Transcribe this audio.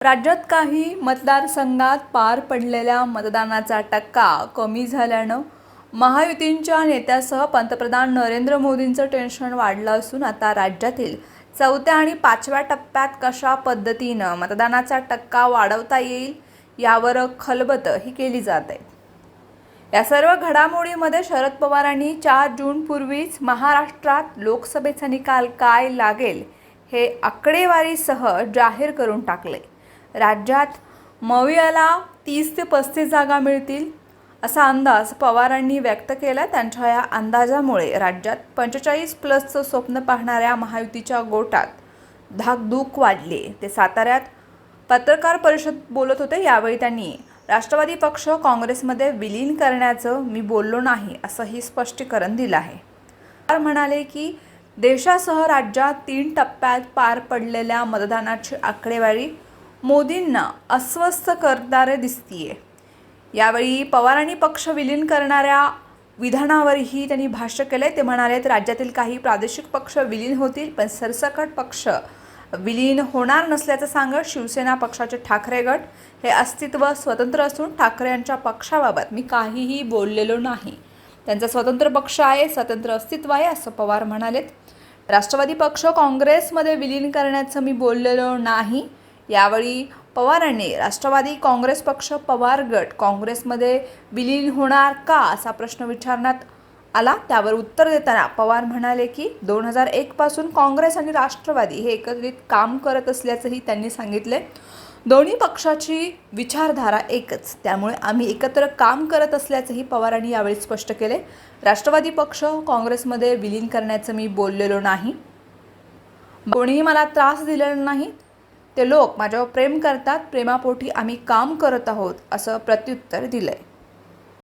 राज्यात काही मतदारसंघात पार पडलेल्या मतदानाचा टक्का कमी झाल्यानं महायुतींच्या नेत्यासह पंतप्रधान नरेंद्र मोदींचं टेन्शन वाढलं असून आता राज्यातील चौथ्या आणि पाचव्या टप्प्यात कशा पद्धतीनं मतदानाचा टक्का वाढवता येईल यावर खलबत ही केली जात आहे. या सर्व घडामोडीमध्ये शरद पवारांनी चार जूनपूर्वीच महाराष्ट्रात लोकसभेचा निकाल काय लागेल हे आकडेवारीसह जाहीर करून टाकले राज्यात मवियाला तीस ते पस्तीस जागा मिळतील असा अंदाज पवारांनी व्यक्त केला. त्यांच्या या अंदाजामुळे राज्यात पंचेचाळीस प्लसचं स्वप्न पाहणाऱ्या महायुतीच्या गोटात धाकधूक वाढली. ते साताऱ्यात पत्रकार परिषद बोलत होते. यावेळी त्यांनी राष्ट्रवादी पक्ष काँग्रेसमध्ये विलीन करण्याचं मी बोललो नाही असंही स्पष्टीकरण दिलं आहे. पवार म्हणाले की देशासह राज्यात तीन टप्प्यात पार पडलेल्या मतदानाची आकडेवारी मोदींना अस्वस्थ करणारे दिसतीये. यावेळी पवारांनी पक्ष विलीन करणाऱ्या विधानावरही त्यांनी भाष्य केलं आहे ते म्हणाले राज्यातील काही प्रादेशिक पक्ष विलीन होतील पण सरसकट पक्ष विलीन होणार नसल्याचं सांगत शिवसेना पक्षाचे ठाकरे गट हे अस्तित्व स्वतंत्र असून ठाकरे यांच्या पक्षाबाबत मी काहीही बोललेलो नाही. त्यांचा स्वतंत्र पक्ष आहे स्वतंत्र अस्तित्व आहे असं पवार म्हणालेत. राष्ट्रवादी पक्ष काँग्रेसमध्ये विलीन करण्याचं मी बोललेलो नाही. यावेळी पवारांनी राष्ट्रवादी काँग्रेस पक्ष पवार गट काँग्रेसमध्ये विलीन होणार का असा प्रश्न विचारण्यात आला. त्यावर उत्तर देताना पवार म्हणाले की दोन हजार एकपासून काँग्रेस आणि राष्ट्रवादी हे एकत्रित काम करत असल्याचंही त्यांनी सांगितले. दोन्ही पक्षाची विचारधारा एकच त्यामुळे आम्ही एकत्र काम करत असल्याचंही पवारांनी यावेळी स्पष्ट केले. राष्ट्रवादी पक्ष काँग्रेसमध्ये विलीन करण्याचं मी बोललेलो नाही. कोणीही मला त्रास दिलेला नाही. ते लोक माझ्यावर प्रेम करतात प्रेमापोटी आम्ही काम करत आहोत असं प्रत्युत्तर दिलं आहे